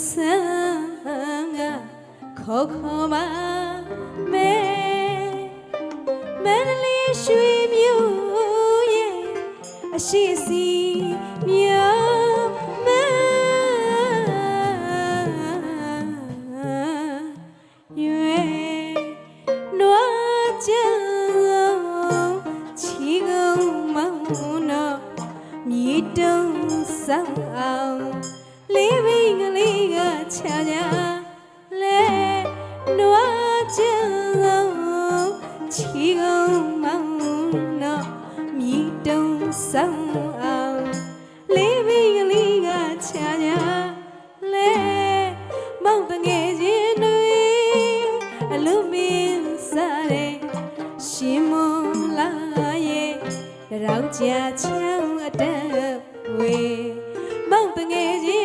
như sang à khó khó mà mẹ mẹ li suy miu ye a shi si miu mẹ yue noa chân chỉ ngông mong nó mi đông sang ao lý 찾아래 놓아줘 지금 마음나 미동성 리빙 리가 찾아래 멍덩해진 위 알루민 사래 시몰라에 라우자 창 아따 왜 멍덩해진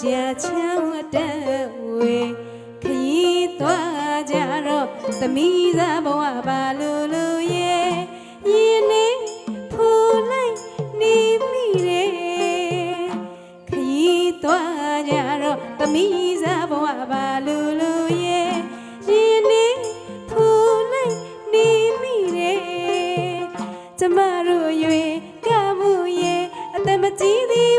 ကြချမ်းတက်ဝေခရီးသွားကြတော့သမီးသားဘဝပါလူလူရဲ့ညီနေဖူလိုက်နေမိတယ်ခရီးသွားကြတော့သမီးသားဘဝပါလူလူရဲ့ညီနေဖူလိုက်နေမိတယ်ကျမတို့ရွေကမှုရဲ့အသက်မကြီးသေး